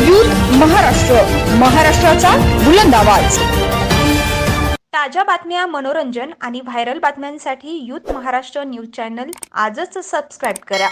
Youth Maharashtra. महाराष्ट्राचा बुलंद आवाज. ताज्या बातम्या मनोरंजन आणि व्हायरल बातम्यांसाठी यूथ महाराष्ट्र न्यूज चॅनल आजच सबस्क्राईब करा.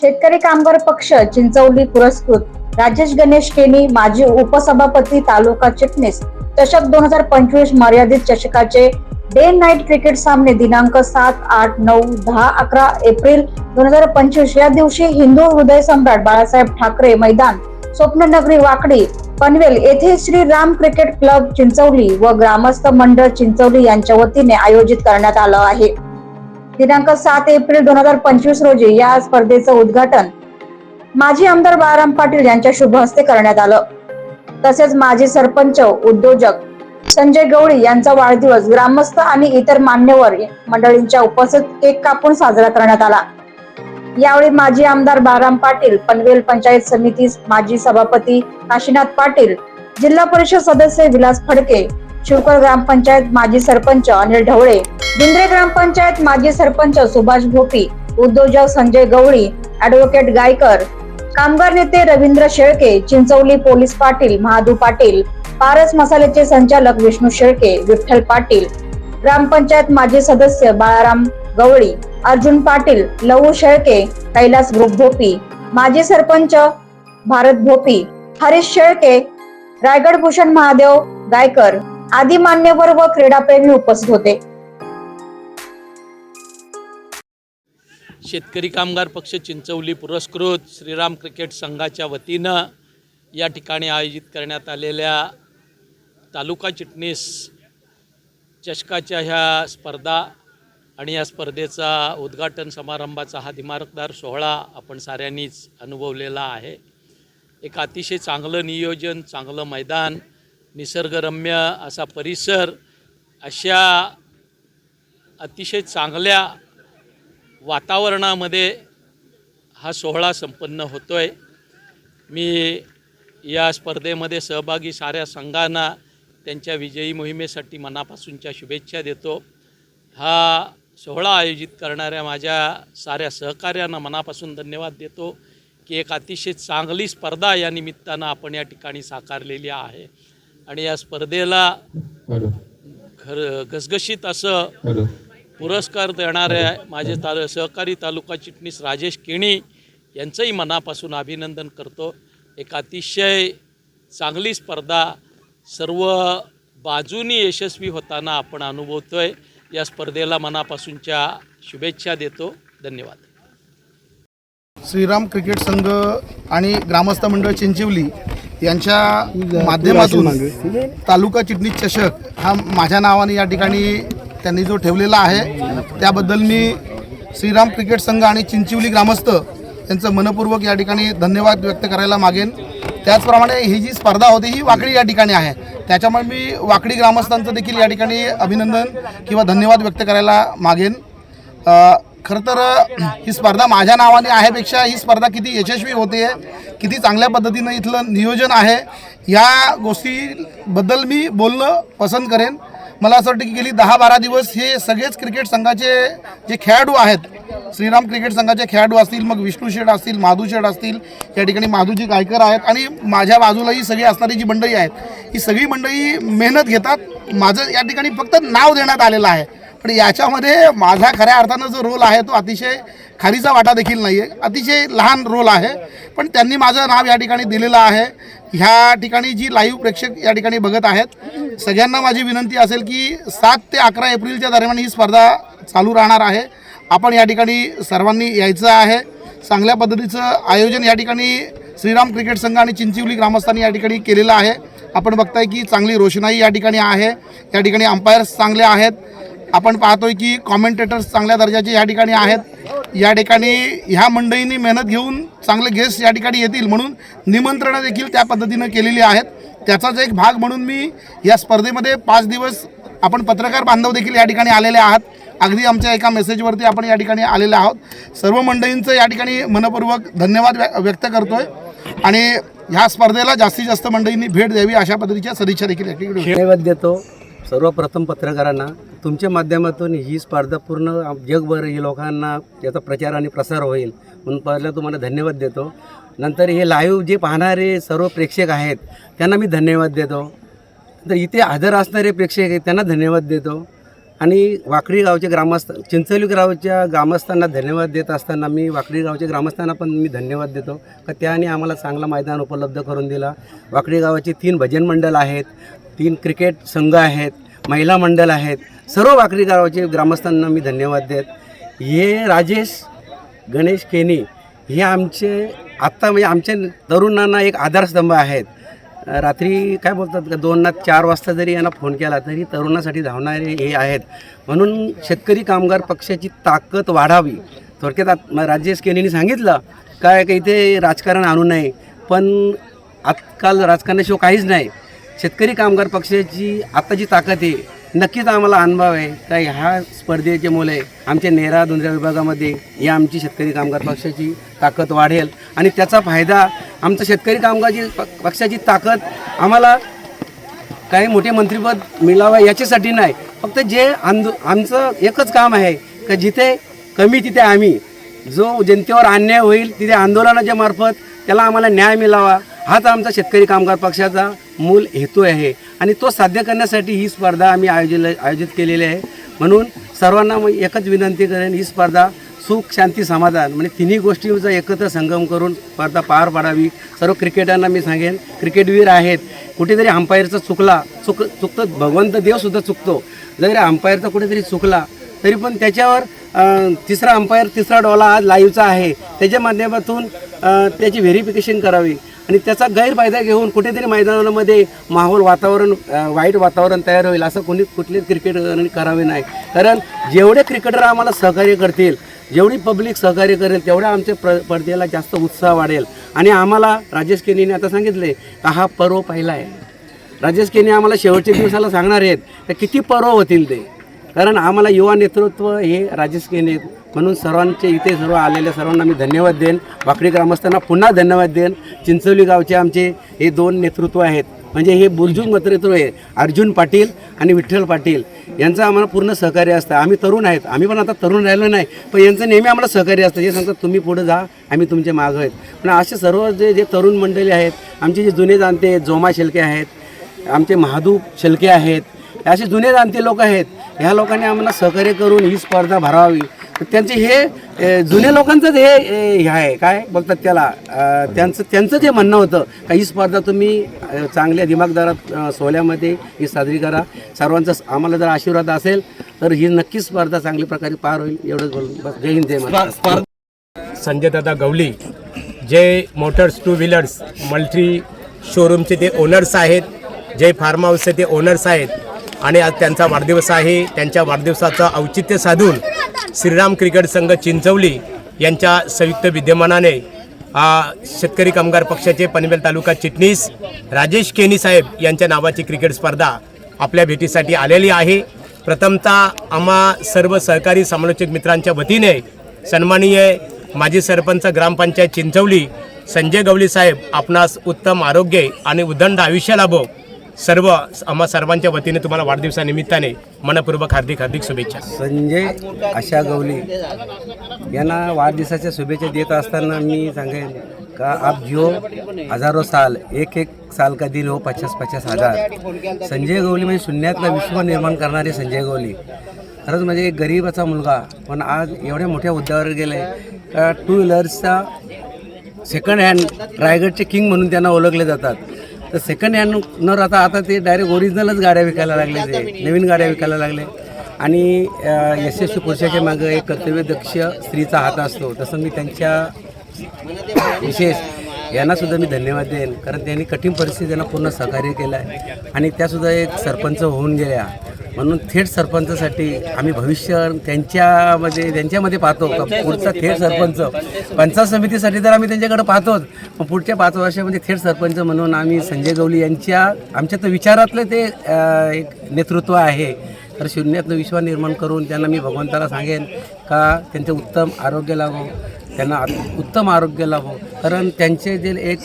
शेतकरी कामगार पक्ष चिंचवली पुरस्कृत राजेश गणेश केनी माजी उपसभापती तालुका चिटणीस चषक दोन हजार पंचवीस मर्यादित चषकाचे डे नाईट क्रिकेट सामने दिनांक सात आठ नऊ दहा अकरा एप्रिल दोन हजार पंचवीस. या दिवशी हिंदू हृदय सम्राट बाळासाहेब ठाकरे मैदान स्वप्ननगरी वाकडी पनवेल येथे श्री राम क्रिकेट क्लब चिंचवली व ग्रामस्थ मंडळ चिंचवली यांच्या वतीने आयोजित करण्यात आलं आहे. दिनांक सात एप्रिल दोन हजार पंचवीस रोजी या स्पर्धेचं उद्घाटन माजी आमदार बाळाराम पाटील यांच्या शुभ हस्ते करण्यात आलं. तसेच माजी सरपंच उद्योजक संजय गवळी यांचा वाढदिवस ग्रामस्थ आणि इतर मान्यवर मंडळींच्या उपस्थित केक कापून साजरा करण्यात आला. यावेळी माजी आमदार बाळाराम पाटील पनवेल पंचायत समिती माजी सभापती काशीनाथ पाटील जिल्हा परिषद सदस्य विलास फडके शिवकर ग्रामपंचायत माजी सरपंच अनिल ढवळे बिंद्रे ग्रामपंचायत माजी सरपंच सुभाष भोपी उद्योजक संजय गवळी ऍडव्होकेट गायकर कामगार नेते रवींद्र शेळके चिंचवली पोलीस पाटील महादू पाटील पारस मसाल्याचे संचालक विष्णू शेळके विठ्ठल पाटील ग्रामपंचायत माजी सदस्य बाळाराम गवळी अर्जुन पाटील लहू शेळके कैलास ग्रुप भोपी माजी सरपंच भारत भोपी हरीश शेळके रायगड भूषण महादेव गायकर आदी मान्यवर व क्रीडाप्रेमी उपस्थित होते. शेतकरी कामगार पक्ष चिंचवली पुरस्कृत श्रीराम क्रिकेट संघाच्या वतीनं या ठिकाणी आयोजित करण्यात आलेल्या तालुका चिटणीस चषकाच्या ह्या स्पर्धा आणि या स्पर्धेचा उद्घाटन समारंभाचा हा दिमारकदार सोहळा आपण साऱ्यांनीच अनुभवलेला आहे. एक अतिशय चांगलं नियोजन चांगलं मैदान निसर्गरम्य असा परिसर अशा अतिशय चांगल्या वातावरणामध्ये हा सोहळा संपन्न होतो आहे मी या स्पर्धेमध्ये सहभागी साऱ्या संघांना त्यांच्या विजयी मोहिमेसाठी मनापासूनच्या शुभेच्छा देतो. हा सोहळा आयोजित करणाऱ्या माझ्या साऱ्या सहकार्यांना मनापासून धन्यवाद देतो की एक अतिशय चांगली स्पर्धा या निमित्तानं आपण या ठिकाणी साकारलेली आहे. आणि या स्पर्धेला घर घसघशीत असं पुरस्कार देणारे माझे ताल सहकारी तालुका चिटणीस राजेश केणी यांचंही मनापासून अभिनंदन करतो. एक अतिशय चांगली स्पर्धा सर्व बाजूनी यशस्वी होताना आपण अनुभवतो आहे या स्पर्धेला मनापासूनच्या शुभेच्छा देतो. धन्यवाद. श्रीराम क्रिकेट संघ आणि ग्रामस्थ मंडळ चिंचिवली यांच्या माध्यमातून तालुका चिटणीस चषक हा माझ्या नावाने या ठिकाणी त्यांनी जो ठेवलेला आहे त्याबद्दल मी श्रीराम क्रिकेट संघ आणि चिंचिवली ग्रामस्थ यांचं मनपूर्वक या ठिकाणी धन्यवाद व्यक्त करायला मागेन. त्याचप्रमाणे ही जी स्पर्धा होती ही वाकडी या ठिकाणी आहे. त्याच्यामुळे मी वाकडी ग्रामस्थांचं देखील या ठिकाणी अभिनंदन किंवा धन्यवाद व्यक्त करायला मागेन. खरं तर ही स्पर्धा माझ्या नावाने आहेपेक्षा ही स्पर्धा किती यशस्वी होते आहे किती चांगल्या पद्धतीनं इथलं नियोजन आहे या गोष्टीबद्दल मी बोलणं पसंत करेन. मला असं वाटतं की गेली दहा बारा दिवस हे सगळेच क्रिकेट संघाचे जे खेळाडू आहेत श्रीराम क्रिकेट संघाचे खेळाडू असतील मग विष्णू शेठ असतील माधू शेठ असतील या ठिकाणी माधूजी गायकर आहेत आणि माझ्या बाजूलाही सगळी असणारी जी मंडळी आहेत ही सगळी मंडळी मेहनत घेतात. माझं या ठिकाणी फक्त नाव देण्यात आलेलं आहे. पण याच्यामध्ये माझा खऱ्या अर्थानं जो रोल आहे तो अतिशय खारीचा वाटा देखील नाही आहे अतिशय लहान रोल आहे. पण त्यांनी माझं नाव या ठिकाणी दिलेलं आहे. ह्या ठिकाणी जी लाईव्ह प्रेक्षक या ठिकाणी बघत आहेत सगळ्यांना माझी विनंती असेल की सात ते अकरा एप्रिलच्या दरम्यान ही स्पर्धा चालू राहणार आहे. आपण या ठिकाणी सर्वांनी यायचं आहे. चांगल्या पद्धतीचं आयोजन या ठिकाणी श्रीराम क्रिकेट संघ आणि चिंचिवली ग्रामस्थांनी या ठिकाणी केलेलं आहे. आपण बघताय की चांगली रोषणाई या ठिकाणी आहे. या ठिकाणी अंपायर्स चांगले आहेत. आपण पाहतोय की कॉमेंटेटर्स चांगल्या दर्जाचे या ठिकाणी आहेत. या ठिकाणी ह्या मंडळींनी मेहनत घेऊन चांगले गेस्ट या ठिकाणी येतील म्हणून निमंत्रणं देखील त्या पद्धतीनं केलेली आहेत. त्याचाच एक भाग म्हणून मी या स्पर्धेमध्ये पाच दिवस आपण पत्रकार बांधव देखील या ठिकाणी आलेले आहात. अगदी आमच्या एका मेसेजवरती आपण या ठिकाणी आलेले आहोत. सर्व मंडळींचं या ठिकाणी मनपूर्वक धन्यवाद व्य- व्यक्त करतोय. आणि ह्या स्पर्धेला जास्तीत जास्त मंडळींनी भेट द्यावी अशा पद्धतीच्या सदिच्छा देखील धन्यवाद देतो सर्वप्रथम पत्रकारांना तुमच्या माध्यमातून ही स्पर्धा पूर्ण जगभर ही लोकांना याचा प्रचार आणि प्रसार होईल म्हणून पहिलं तुम्हाला धन्यवाद देतो. नंतर हे लाईव्ह जे पाहणारे सर्व प्रेक्षक आहेत त्यांना मी धन्यवाद देतो. तर इथे हजर असणारे प्रेक्षक आहेत त्यांना धन्यवाद देतो. आणि वाकडी गावचे ग्रामस्थ चिंचोली गावच्या ग्रामस्थांना धन्यवाद देत असताना मी वाकडी गावच्या ग्रामस्थांना पण मी धन्यवाद देतो. का त्याने आम्हाला चांगला मैदान उपलब्ध करून दिला. वाकडी गावाचे तीन भजन मंडळ आहेत तीन क्रिकेट संघ आहेत महिला मंडळ आहेत. सर्व वाकडी गावाचे ग्रामस्थांना मी धन्यवाद देत. हे राजेश गणेश केनी हे आमचे आत्ता म्हणजे आमच्या तरुणांना एक आधारस्तंभ आहेत. रात्री काय बोलतात का दोन ना चार वाजता जरी यांना फोन केला तरी तरुणासाठी धावणारे हे आहेत. म्हणून शेतकरी कामगार पक्षाची ताकद वाढावी. थोडक्यात आत- राजेश केनेनी सांगितलं काय का इथे राजकारण आणू नये. पण आजकाल राजकारणाशिवाय काहीच नाही. शेतकरी कामगार पक्षाची आत्ताची जी ताकद आहे. नक्कीच आम्हाला अनुभव आहे. का ह्या स्पर्धेचे मुले आमच्या नेरा दुंद्रा विभागामध्ये या आमची शेतकरी कामगार पक्षाची ताकद वाढेल. आणि त्याचा फायदा आमचं शेतकरी कामगारची प- पक्षाची ताकद आम्हाला काही मोठे मंत्रिपद मिळावं याच्यासाठी नाही. फक्त जे आंदो आमचं एकच काम आहे का जिथे कमी तिथे आम्ही. जो जनतेवर अन्याय होईल तिथे आंदोलनाच्या मार्फत त्याला आम्हाला न्याय मिळावा. हाच आमचा शेतकरी कामगार पक्षाचा मूल हेतू आहे. आणि तो साध्य करण्यासाठी ही स्पर्धा आम्ही आयोजित आयोजित केलेली आहे. म्हणून सर्वांना मग एकच विनंती करेन ही स्पर्धा सुख शांती समाधान म्हणजे तिन्ही गोष्टींचा एकत्र संगम करून स्पर्धा पार पाडावी. सर्व क्रिकेटरना मी सांगेन क्रिकेटवीर आहेत. कुठेतरी अंपायरचा चुकला चुक चुकतं भगवंत देवसुद्धा चुकतो. जरी अंपायरचा कुठेतरी चुकला तरी पण त्याच्यावर तिसरा अंपायर तिसरा डॉला आज लाईव्हचा आहे. त्याच्या माध्यमातून त्याची व्हेरिफिकेशन करावी. आणि त्याचा गैरफायदा घेऊन कुठेतरी मैदानामध्ये माहोल वातावरण वाईट वातावरण तयार होईल असं कोणी कुठले क्रिकेटरने करावे नाही. कारण जेवढे क्रिकेटर आम्हाला सहकार्य करतील जेवढी पब्लिक सहकार्य करेल तेवढ्या आमच्या प्र स्पर्धेला जास्त उत्साह वाढेल. आणि आम्हाला राजेश केनीने आता सांगितले का हा पर्व पहिला आहे. राजेश केनी आम्हाला शेवटच्या दिवसाला सांगणार आहेत तर किती पर्व होतील ते? कारण आम्हाला युवा नेतृत्व हे राजेश केने आहेत म्हणून सर्वांचे इथे सर्व आलेल्या सर्वांना मी धन्यवाद देईन. वाकडी ग्रामस्थांना पुन्हा धन्यवाद देईन. चिंचोली गावचे आमचे हे दोन नेतृत्व आहेत. म्हणजे हे बुलजूक नेतृत्व आहे. अर्जुन पाटील आणि विठ्ठल पाटील. यांचं आम्हाला पूर्ण सहकार्य असतं. आम्ही तरुण आहेत. आम्ही पण आता तरुण राहिलो नाही. पण यांचं नेहमी आम्हाला सहकार्य असतं. जे सांगतात तुम्ही पुढे जा. आम्ही तुमचे मागं आहेत. पण असे सर्व जे जे तरुण मंडळी आहेत आमचे जे जुने जाणते आहेत, जोमा शेलके आहेत आमचे महादू शेलके आहेत असे जुने जाणते लोक आहेत. ह्या लोकांनी आम्हाला सहकार्य करून ही स्पर्धा भरावी. तर त्यांचे हे जुन्या लोकांचंच हे हे आहे. काय? बोलतात त्याला. त्यांचं त्यांचं जे म्हणणं होतं का ही स्पर्धा तुम्ही चांगल्या दिमागदारात सोहल्यामध्ये सोहळ्यामध्ये ही साजरी करा. सर्वांचा आम्हाला जर आशीर्वाद असेल तर ही नक्कीच स्पर्धा चांगल्या प्रकारे पार होईल. एवढंच बोलून जय हिंद जय संजय दादा गवली जे मोटर्स टू व्हीलर्स मल्टी शोरूमचे ते ओनर्स आहेत जे फार्म हाऊसचे ते ओनर्स आहेत आणि आज त्यांचा वाढदिवस आहे. त्यांच्या वाढदिवसाचं औचित्य साधून श्रीराम क्रिकेट संघ चिंचवली यांच्या संयुक्त विद्यमानाने शेतकरी कामगार पक्षाचे पनवेल तालुका चिटणीस राजेश केनी साहेब यांच्या नावाची क्रिकेट स्पर्धा आपल्या भेटीसाठी आलेली आहे. प्रथमतः आम्हा सर्व सहकारी समालोचक मित्रांच्या वतीने सन्माननीय माजी सरपंच ग्रामपंचायत चिंचवली संजय गवली साहेब आपणास उत्तम आरोग्य आणि उदंड आयुष्य लाभो. सर्व आम्हा सर्वांच्या वतीने तुम्हाला वाढदिवसानिमित्ताने मनपूर्वक हार्दिक हार्दिक शुभेच्छा. संजय आशा गवली यांना वाढदिवसाच्या शुभेच्छा देत असताना मी सांगेन का आप जिओ हजारो साल एक एक साल का दिल हो पचास पचास हजार. संजय गवली म्हणजे शून्यातला विश्व निर्माण करणारे संजय गवली. खरंच म्हणजे एक गरीबाचा मुलगा पण आज एवढ्या मोठ्या हुद्द्यावर गेले का टू व्हीलर्सचा सेकंड हँड रायगडचे किंग म्हणून त्यांना ओळखले जातात. तर सेकंड हँड न राहता आता ते डायरेक्ट ओरिजिनलच गाड्या विकायला लागले ते. नवीन गाड्या विकायला लागले. आणि यशस्वी पुरुषाच्या मागं एक कर्तव्यदक्ष स्त्रीचा हात असतो. तसं मी त्यांच्या विशेष यांना सुद्धा मी धन्यवाद देईन. कारण त्यांनी कठीण परिस्थिती त्यांना पूर्ण सहकार्य केलं आहे आणि त्यासुद्धा एक सरपंच होऊन गेल्या. म्हणून थेट सरपंचासाठी आम्ही भविष्य त्यांच्यामध्ये त्यांच्यामध्ये पाहतो. का पुढचा थेट सरपंच. पंचायत समितीसाठी तर आम्ही त्यांच्याकडे पाहतोच. पण पुढच्या पाच वर्षामध्ये थेट सरपंच म्हणून आम्ही संजय गवली यांच्या आमच्या तर विचारातलं ते एक नेतृत्व आहे. तर शून्यातनं विश्वास निर्माण करून त्यांना मी भगवंताला सांगेन का त्यांचे उत्तम आरोग्य लाभो त्यांना उत्तम आरोग्य लाभो. कारण त्यांचे जे एक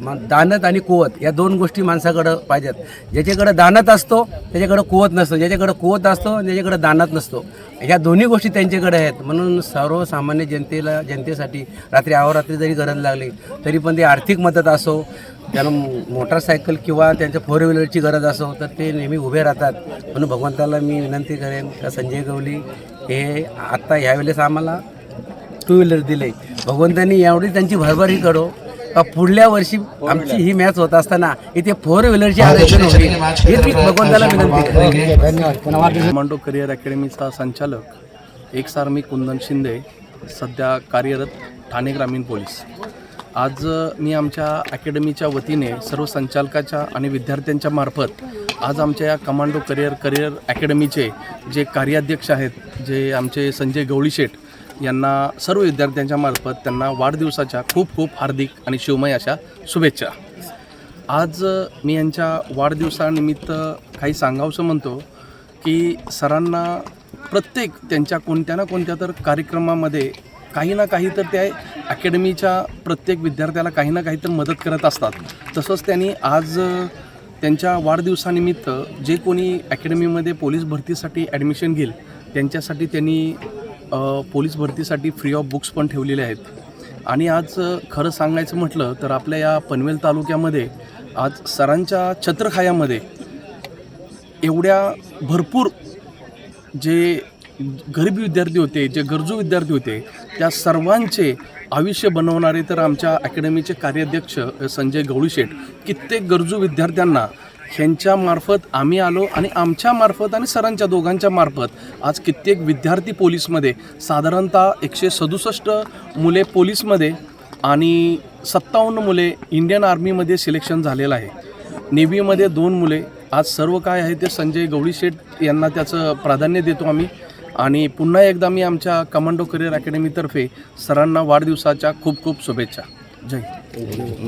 मग दानत आणि कुवत या दोन गोष्टी माणसाकडं पाहिजेत. ज्याच्याकडं दानत असतो त्याच्याकडं कुवत नसतो. ज्याच्याकडं कुवत असतो आणि ज्याच्याकडं दानत नसतो. ह्या दोन्ही गोष्टी त्यांच्याकडे आहेत. म्हणून सर्वसामान्य जनतेला जनतेसाठी रात्री अहोरात्री जरी गरज लागली तरी पण ते आर्थिक मदत असो त्यांना मोटरसायकल किंवा त्यांच्या फोर व्हीलरची गरज असो तर ते नेहमी उभे राहतात. म्हणून भगवंताला मी विनंती करेन का संजय गवली हे आत्ता ह्यावेळेस आम्हाला टू व्हीलर दिले. भगवंतांनी एवढी त्यांची भरभरी करो. पुढल्या वर्षी आमची ही मॅच होत असताना इथे फोर व्हीलरची आरक्षण होईल हीच मी भगवंताला विनंती. कमांडो करिअर अकॅडमीचा संचालक एक सार मी कुंदन शिंदे सध्या कार्यरत ठाणे ग्रामीण पोलीस. आज मी आमच्या अकॅडमीच्या वतीने सर्व संचालकाच्या आणि विद्यार्थ्यांच्या मार्फत आज आमच्या या कमांडो करिअर करिअर अकॅडमीचे जे कार्याध्यक्ष आहेत जे आमचे संजय गवळीशेठ यांना सर्व विद्यार्थ्यांच्या मार्फत त्यांना वाढदिवसाच्या खूप खूप हार्दिक आणि शिवमय अशा शुभेच्छा. आज मी यांच्या वाढदिवसानिमित्त काही सांगावंसं म्हणतो की सरांना प्रत्येक त्यांच्या कोणत्या ना कोणत्या तर कार्यक्रमामध्ये काही ना काही तर त्या अकॅडमीच्या प्रत्येक विद्यार्थ्याला काही ना काही तर मदत करत असतात. तसंच त्यांनी आज त्यांच्या वाढदिवसानिमित्त जे कोणी अकॅडमीमध्ये पोलीस भरतीसाठी ॲडमिशन घेईल त्यांच्यासाठी त्यांनी पोलीस भरतीसाठी फ्री ऑफ बुक्स पण ठेवलेले आहेत. आणि आज खरं सांगायचं म्हटलं तर आपल्या या पनवेल तालुक्यामध्ये आज सरांच्या छत्रखायामध्ये एवढ्या भरपूर जे गरीब विद्यार्थी होते जे गरजू विद्यार्थी होते त्या सर्वांचे आयुष्य बनवणारे तर आमच्या अकॅडमीचे कार्याध्यक्ष संजय गवळीशेठ कित्येक गरजू विद्यार्थ्यांना ह्यांच्या मार्फत आम्ही आलो आणि आमच्या मार्फत आणि सरांच्या दोघांच्या मार्फत आज कित्येक विद्यार्थी पोलीसमध्ये साधारणतः एकशे सदुसष्ट मुले पोलीसमध्ये आणि सत्तावन्न मुले इंडियन आर्मीमध्ये सिलेक्शन झालेलं आहे. नेव्हीमध्ये दोन मुले आज सर्व काय आहे ते संजय गवळीशेठ यांना त्याचं प्राधान्य देतो आम्ही. आणि पुन्हा एकदा मी आमच्या कमांडो करिअर अकॅडमीतर्फे सरांना वाढदिवसाच्या खूप खूप शुभेच्छा. जय हिंद.